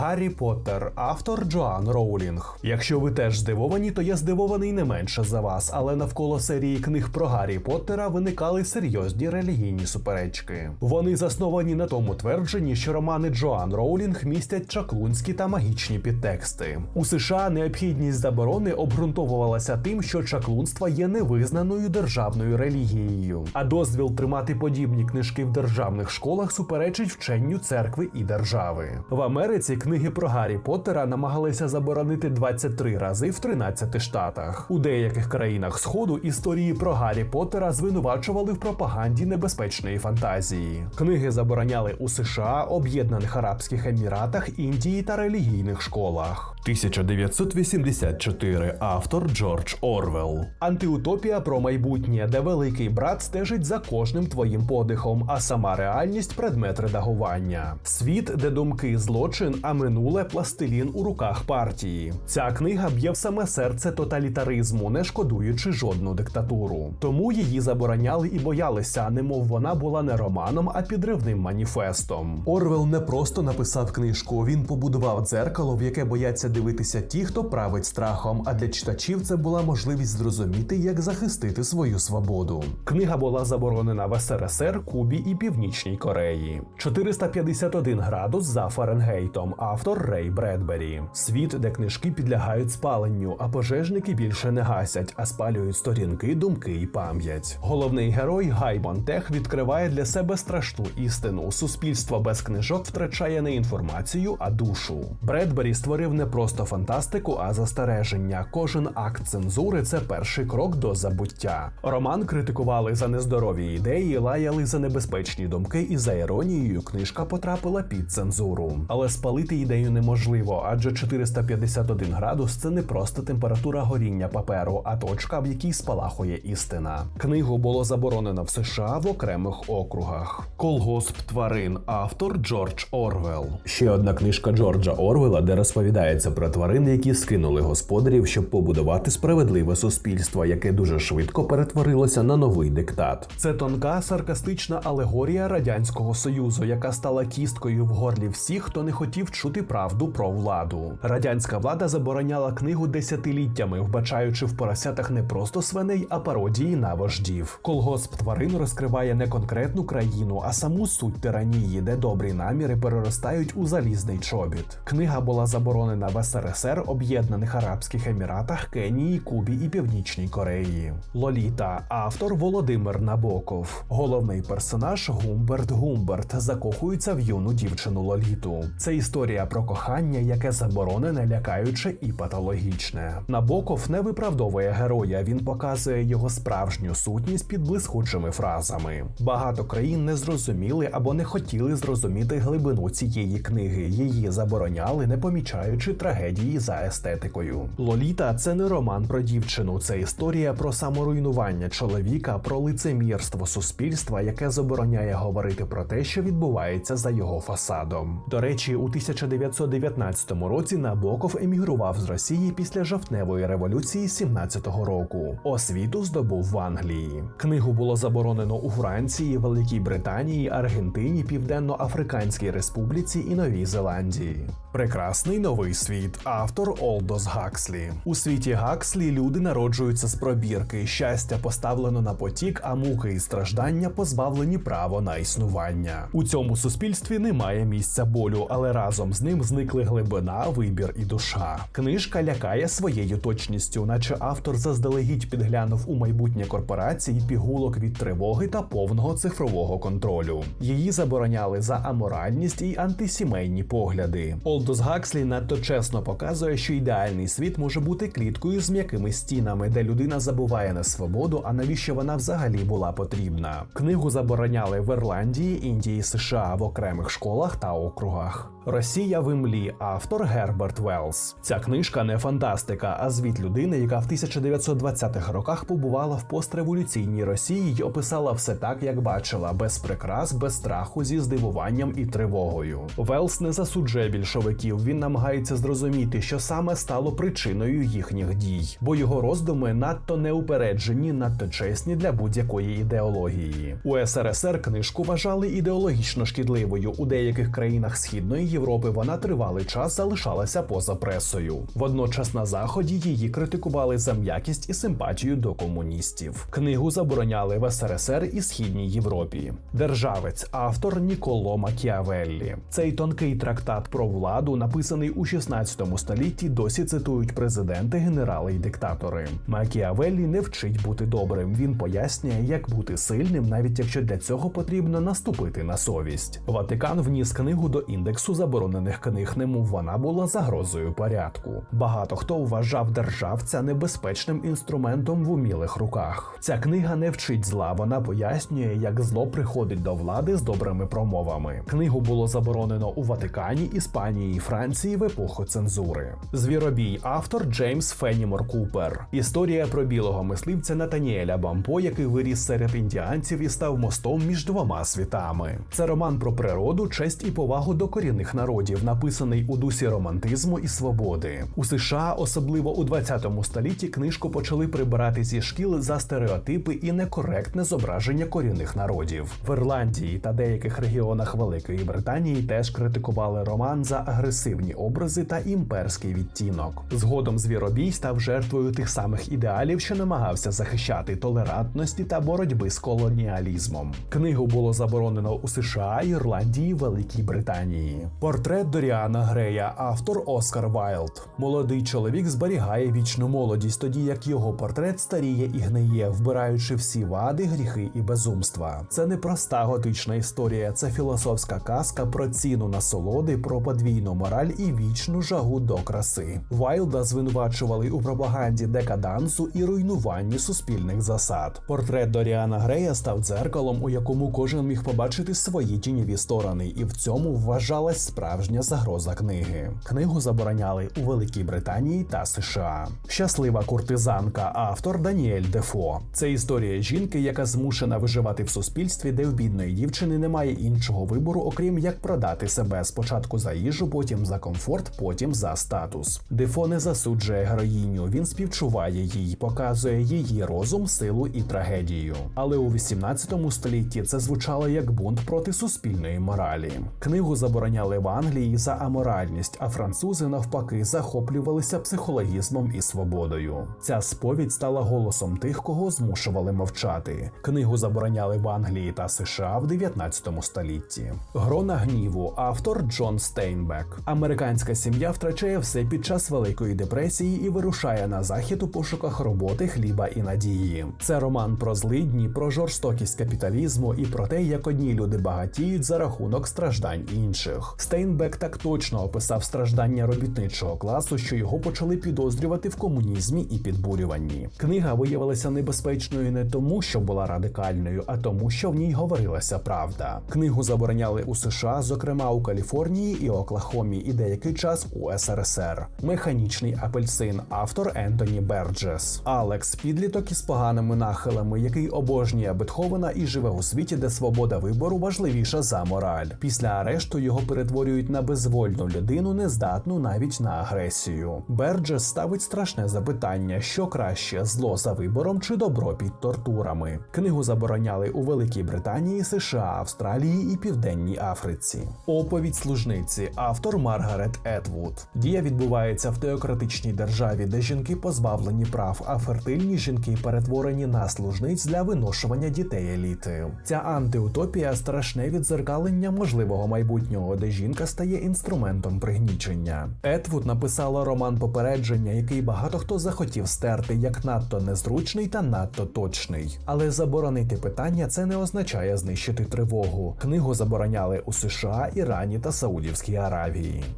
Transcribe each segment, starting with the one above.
Гаррі Поттер, автор Джоан Роулінг. Якщо ви теж здивовані, то я здивований не менше за вас, але навколо серії книг про Гаррі Поттера виникали серйозні релігійні суперечки. Вони засновані на тому твердженні, що романи Джоан Роулінг містять чаклунські та магічні підтексти. У США необхідність заборони обґрунтовувалася тим, що чаклунство є невизнаною державною релігією, а дозвіл тримати подібні книжки в державних школах суперечить вченню церкви і держави. В Америці книги про Гаррі Поттера намагалися заборонити 23 рази в 13 штатах. У деяких країнах Сходу історії про Гаррі Поттера звинувачували в пропаганді небезпечної фантазії. Книги забороняли у США, Об'єднаних Арабських Еміратах, Індії та релігійних школах. 1984. Автор Джордж Орвел. Антиутопія про майбутнє, де великий брат стежить за кожним твоїм подихом, а сама реальність предмет редагування. Світ, де думки злочин, а минуле пластилін у руках партії. Ця книга б'є в саме серце тоталітаризму, не шкодуючи жодну диктатуру. Тому її забороняли і боялися, немов вона була не романом, а підривним маніфестом. Орвел не просто написав книжку, він побудував дзеркало, в яке бояться дивитися ті, хто править страхом. А для читачів це була можливість зрозуміти, як захистити свою свободу. Книга була заборонена в СРСР, Кубі і Північній Кореї. 451 градус за Фаренгейтом. Автор Рей Бредбері. Світ, де книжки підлягають спаленню, а пожежники більше не гасять, а спалюють сторінки, думки і пам'ять. Головний герой Гай Монтех відкриває для себе страшну істину. Суспільство без книжок втрачає не інформацію, а душу. Бредбері створив не просто фантастику, а застереження. Кожен акт цензури це перший крок до забуття. Роман критикували за нездорові ідеї, лаяли за небезпечні думки, і за іронією книжка потрапила під цензуру. Але спалити ідею неможливо, адже 451 градус це не просто температура горіння паперу, а точка, в якій спалахує істина. Книгу було заборонено в США в окремих округах. Колгосп тварин, автор Джордж Орвел. Ще одна книжка Джорджа Орвела, де розповідається про тварин, які скинули господарів, щоб побудувати справедливе суспільство, яке дуже швидко перетворилося на новий диктат. Це тонка саркастична алегорія радянського союзу, яка стала кісткою в горлі всіх, хто не хотів чути правду про владу. Радянська влада забороняла книгу десятиліттями, вбачаючи в поросятах не просто свиней, а пародії на вождів. Колгосп тварин розкриває не конкретну країну, а саму суть тиранії, де добрі наміри переростають у залізний чобіт. Книга була заборонена в СРСР, Об'єднаних Арабських Еміратах, Кенії, Кубі і Північній Кореї. Лоліта, автор Володимир Набоков. Головний персонаж Гумберт Гумберт закохується в юну дівчину Лоліту. Це історія про кохання, яке заборонене, лякаюче і патологічне. Набоков не виправдовує героя, він показує його справжню сутність під блискучими фразами. Багато країн не зрозуміли або не хотіли зрозуміти глибину цієї книги. Її забороняли, не помічаючи трагедії за естетикою. Лоліта це не роман про дівчину, це історія про саморуйнування чоловіка, про лицемірство суспільства, яке забороняє говорити про те, що відбувається за його фасадом. До речі, у 1919 році Набоков емігрував з Росії після жовтневої революції 17-го року. Освіту здобув в Англії. Книгу було заборонено у Франції, Великій Британії, Аргентині, Південно-Африканській Республіці і Новій Зеландії. Прекрасний новий світ. Автор Олдос Гакслі. У світі Гакслі люди народжуються з пробірки. Щастя поставлено на потік, а муки і страждання позбавлені право на існування. У цьому суспільстві немає місця болю, але разом з ним зникли глибина, вибір і душа. Книжка лякає своєю точністю, наче автор заздалегідь підглянув у майбутнє корпорації пігулок від тривоги та повного цифрового контролю. Її забороняли за аморальність і антисімейні погляди. Олдос Гакслі надто чесно показує, що ідеальний світ може бути кліткою з м'якими стінами, де людина забуває на свободу, а навіщо вона взагалі була потрібна. Книгу забороняли в Ірландії, Індії, США в окремих школах та округах. Росія в імлі, автор Герберт Велс. Ця книжка не фантастика, а звіт людини, яка в 1920-х роках побувала в постреволюційній Росії й описала все так, як бачила, без прикрас, без страху, зі здивуванням і тривогою. Велс не засуджує більшовиків. Він намагається зрозуміти, що саме стало причиною їхніх дій, бо його роздуми надто неупереджені, надто чесні для будь-якої ідеології. У СРСР книжку вважали ідеологічно шкідливою у деяких країнах східної Європи вона тривалий час залишалася поза пресою. Водночас на заході її критикували за м'якість і симпатію до комуністів. Книгу забороняли в СРСР і Східній Європі. Державець, автор Ніколо Макіавеллі. Цей тонкий трактат про владу, написаний у 16 столітті, досі цитують президенти, генерали й диктатори. Макіавеллі не вчить бути добрим. Він пояснює, як бути сильним, навіть якщо для цього потрібно наступити на совість. Ватикан вніс книгу до індексу заборонених книг, немов вона була загрозою порядку. Багато хто вважав державця небезпечним інструментом в умілих руках. Ця книга не вчить зла, вона пояснює, як зло приходить до влади з добрими промовами. Книгу було заборонено у Ватикані, Іспанії і Франції в епоху цензури. Звіробій автор Джеймс Фенімор Купер. Історія про білого мисливця Натаніеля Бампо, який виріс серед індіанців і став мостом між двома світами. Це роман про природу, честь і повагу до корінних народів, написаний у дусі романтизму і свободи. У США, особливо у 20 столітті, книжку почали прибирати зі шкіл за стереотипи і некоректне зображення корінних народів. В Ірландії та деяких регіонах Великої Британії теж критикували роман за агресивні образи та імперський відтінок. Згодом звіробій став жертвою тих самих ідеалів, що намагався захищати толерантності та боротьби з колоніалізмом. Книгу було заборонено у США, Ірландії, Великій Британії. Портрет Доріана Грея, автор Оскар Вайлд. Молодий чоловік зберігає вічну молодість, тоді як його портрет старіє і гниє, вбираючи всі вади, гріхи і безумства. Це не проста готична історія, це філософська казка про ціну насолоди, про подвійну мораль і вічну жагу до краси. Вайлда звинувачували у пропаганді декадансу і руйнуванні суспільних засад. Портрет Доріана Грея став дзеркалом, у якому кожен міг побачити свої тіньові сторони, і в цьому вважалась справжня загроза книги. Книгу забороняли у Великій Британії та США. Щаслива куртизанка, автор Даніель Дефо. Це історія жінки, яка змушена виживати в суспільстві, де в бідної дівчини немає іншого вибору, окрім як продати себе спочатку за їжу, потім за комфорт, потім за статус. Дефо не засуджує героїню, він співчуває їй, показує її розум, силу і трагедію. Але у 18 столітті це звучало як бунт проти суспільної моралі. Книгу забороняли в Англії за аморальність, а французи навпаки захоплювалися психологізмом і свободою. Ця сповідь стала голосом тих, кого змушували мовчати. Книгу забороняли в Англії та США в 19 столітті. Грона гніву, автор Джон Стейнбек. Американська сім'я втрачає все під час Великої депресії і вирушає на захід у пошуках роботи, хліба і надії. Це роман про злидні, про жорстокість капіталізму і про те, як одні люди багатіють за рахунок страждань інших. Стейнбек так точно описав страждання робітничого класу, що його почали підозрювати в комунізмі і підбурюванні. Книга виявилася небезпечною не тому, що була радикальною, а тому, що в ній говорилася правда. Книгу забороняли у США, зокрема у Каліфорнії і Оклахомі, і деякий час у СРСР. Механічний апельсин, автор Ентоні Берджес. Алекс підліток із поганими нахилами, який обожнює Бетховена і живе у світі, де свобода вибору важливіша за мораль. Після арешту його перетворюють на безвольну людину, нездатну навіть на агресію. Берджес ставить страшне запитання: що краще зло за вибором чи добро під тортурами. Книгу забороняли у Великій Британії, США, Австралії і Південній Африці. Оповідь служниці, автор Маргарет Етвуд. Дія відбувається в теократичній державі, де жінки позбавлені прав, а фертильні жінки перетворені на служниць для виношування дітей еліти. Ця антиутопія страшне відзеркалення можливого майбутнього, де жінка стає інструментом пригнічення. Етвуд написала роман попередження, який багато хто захотів стерти як надто незручний та надто точний. Але заборонити питання це не означає знищити тривогу. Книгу забороняли у США, Ірані та Саудівській Аравії.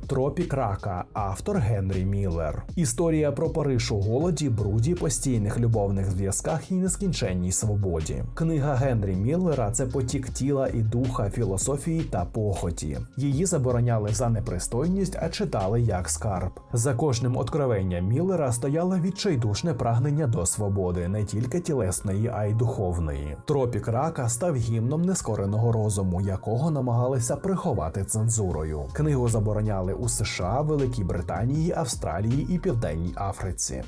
Тропік рака, автор Генрі Міллер. Історія про Париж у голоді, бруді, постійних любовних зв'язках і нескінченній свободі. Книга Генрі Міллера це потік тіла і духа, філософії та похоті. Її забороняли за непристойність, а читали як скарб. За кожним откровенням Міллера стояло відчайдушне прагнення до свободи, не тільки тілесної, а й духовної. Тропік рака став гімном нескореного розуму, якого намагалися приховати цензурою. Книгу забороняли у США, Великій Британії, Австралії і Південній Африці.